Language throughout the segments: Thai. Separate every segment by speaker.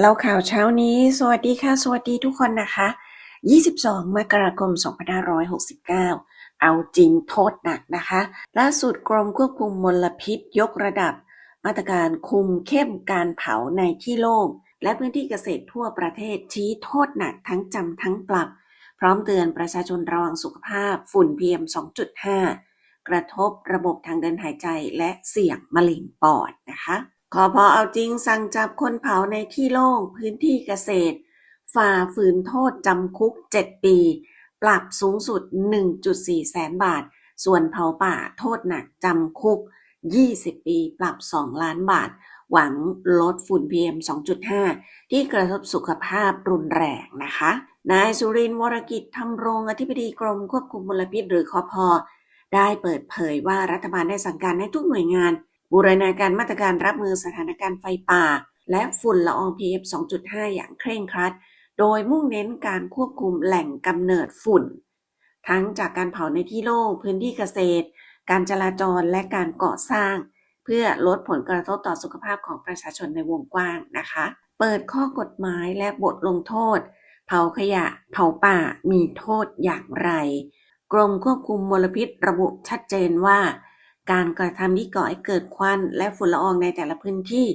Speaker 1: เล่าข่าวเช้านี้ สวัสดีค่ะ สวัสดีทุกคนนะคะ 22 มกราคม 2569 เอาจริงโทษหนักนะคะ ล่าสุดกรมควบคุมมลพิษยกระดับ มาตรการคุมเข้มการเผาในที่โล่งและพื้นที่เกษตรทั่วประเทศชี้โทษหนักทั้งจำทั้งปรับ พร้อมเตือนประชาชนระวังสุขภาพฝุ่น PM 2.5 กระทบระบบทางเดินหายใจและเสี่ยงมะเร็งปอดนะคะ ขอพอเอาจริงสั่งจับคนเผาในที่โล่งพื้นที่เกษตร ฝ่าฝืนโทษจำคุก 7 ปี ปรับสูงสุด 1.4 แสนบาท ส่วนเผาป่าโทษหนักจำคุก 20 ปี ปรับ 2 ล้านบาท หวังลดฝุ่น PM 2.5 ที่กระทบสุขภาพรุนแรงนะคะ นายสุรินทร์วรกิจทำรงอธิบดีกรมควบคุมมลพิษหรือคอพอได้เปิดเผยว่ารัฐบาลได้สั่งการให้ทุกหน่วยงาน บูรณาการมาตรการรับมือสถานการณ์ไฟป่า และฝุ่นละออง PM 2.5 อย่างเคร่งครัด โดยมุ่งเน้นการควบคุมแหล่งกำเนิดฝุ่น ทั้งจากการเผาในที่โล่งพื้นที่เกษตร การจราจรและการก่อสร้าง เพื่อลดผลกระทบต่อสุขภาพของประชาชนในวงกว้างนะคะ เปิดข้อกฎหมายและบทลงโทษ เผาขยะ เผาป่ามีโทษอย่างไร กรมควบคุมมลพิษระบุชัดเจนว่า การกระทำที่ก่อให้เกิดควันและฝุ่นละอองในแต่ละพื้นที่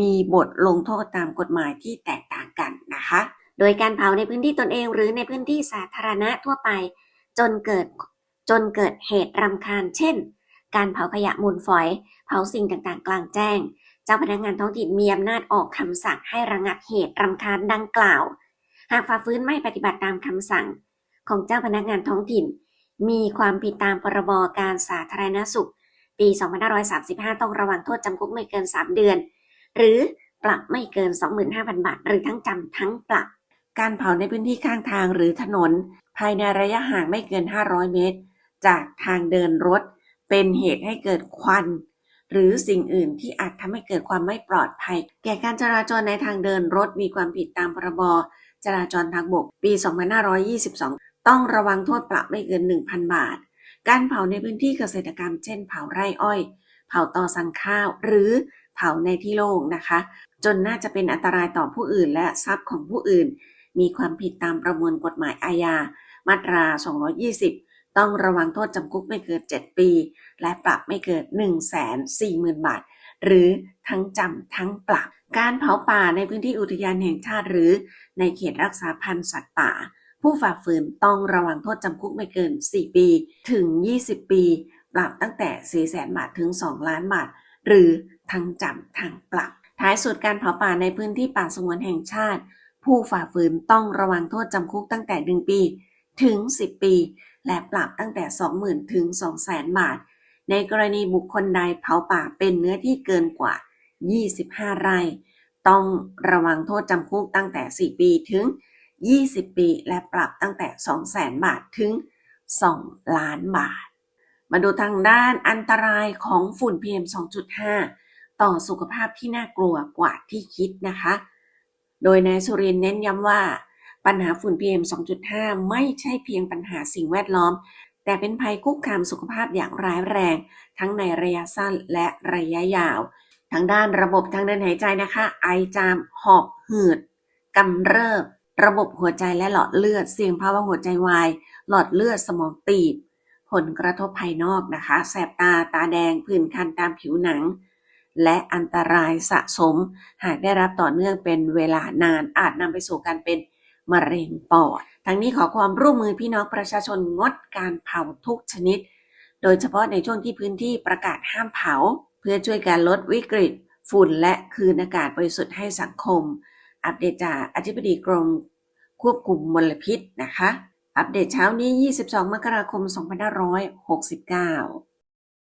Speaker 1: มีบทลงโทษตามกฎหมายที่แตกต่างกันนะคะ
Speaker 2: โดยการเผาในพื้นที่ตนเอง หรือในพื้นที่สาธารณะทั่วไป จนเกิดจนเกิดเหตุรำคาญ เช่น การเผาขยะมูลฝอย เผาสิ่งต่างๆ กลางแจ้ง เจ้าพนักงานท้องถิ่นมีอำนาจออกคำสั่งให้ระงับเหตุรำคาญดังกล่าว หากฝ่าฝืนไม่ปฏิบัติตามคำสั่ง ของเจ้าพนักงานท้องถิ่น มีความผิดตามพรบการสาธารณสุข ปี 2535 ต้องระวังโทษจำคุกไม่เกิน 3 เดือน หรือปรับไม่เกิน 25,000 บาท หรือทั้งจำทั้งปรับ
Speaker 1: การเผาในพื้นที่ข้างทางหรือถนน ภายในระยะห่างไม่เกิน 500 เมตร จากทางเดินรถ เป็นเหตุให้เกิดควัน หรือสิ่งอื่นที่อาจทำให้เกิดความไม่ปลอดภัย แก่การจราจรในทางเดินรถมีความผิดตามพรบจราจรทางบก ปี 2522 ต้องระวังโทษปรับไม่เกิน 1,000 บาท การเผาในพื้นที่เกษตรกรรม เช่น เผาไร่อ้อย เผาต่อสั่งข้าว หรือเผาในที่โล่งนะคะ จนน่าจะเป็นอันตรายต่อผู้อื่น และทรัพย์ของผู้อื่น มีความผิดตามประมวลกฎหมายอาญา มาตรา 220 ต้องระวังโทษจำคุกไม่เกิน 7 ปี และปรับไม่เกิน 140,000 บาท หรือทั้งจำทั้งปรับ การเผาป่าในพื้นที่อุทยานแห่งชาติหรือในเขตรักษาพันธุ์สัตว์ป่า ผู้ฝ่าฝืนต้องระวังโทษจำคุกไม่เกิน 4 ปี ถึง 20 ปี ปรับตั้งแต่400,000บาทถึง 2 ล้านบาท หรือทั้งจำทั้งปรับ ท้ายสุดการเผาป่าในพื้นที่ป่าสงวนแห่งชาติ ผู้ฝ่าฝืนต้องระวังโทษจำคุกตั้งแต่ 1 ปี ถึง 10 ปี และปรับตั้งแต่ 20,000 ถึง 200,000 บาท ในกรณีบุคคลใดเผาป่าเป็นเนื้อที่เกินกว่า 25 ไร่ ต้องระวังโทษจำคุกตั้งแต่ 4 ปีถึง 20 ปี และปรับตั้งแต่ 200,000 บาทถึง 2 ล้านบาท มาดูทางด้านอันตรายของฝุ่น PM 2.5 ต่อสุขภาพที่น่ากลัวกว่าที่คิดนะคะ โดยนายสุริย์เน้นย้ำว่า ปัญหาฝุ่น PM 2.5 ไม่ใช่เพียงปัญหาสิ่งแวดล้อม แต่เป็นภัยคุกคามสุขภาพอย่างร้ายแรง ทั้งในระยะสั้นและระยะยาวทางด้านระบบทางเดินหายใจนะคะ ไอจาม หอบหืดกำเริบ ระบบหัวใจและหลอดเลือด เสี่ยงภาวะหัวใจวาย หลอดเลือดสมองตีบ ผลกระทบภายนอกนะคะ แสบตา ตาแดง ผื่นคันตามผิวหนัง และอันตรายสะสม หากได้รับต่อเนื่องเป็นเวลานาน อาจนำไปสู่การเป็นมะเร็งปอด ทั้งนี้ขอความร่วมมือพี่น้องประชาชนงดการเผาทุกชนิด โดยเฉพาะในช่วงที่พื้นที่ประกาศห้ามเผา เพื่อช่วยการลดวิกฤต ฝุ่นและคืนอากาศบริสุทธิ์ให้สังคม อัปเดตจากอธิบดีกรม ควบคุมมลพิษนะคะ อัปเดตเช้านี้ 22 มกราคม 2569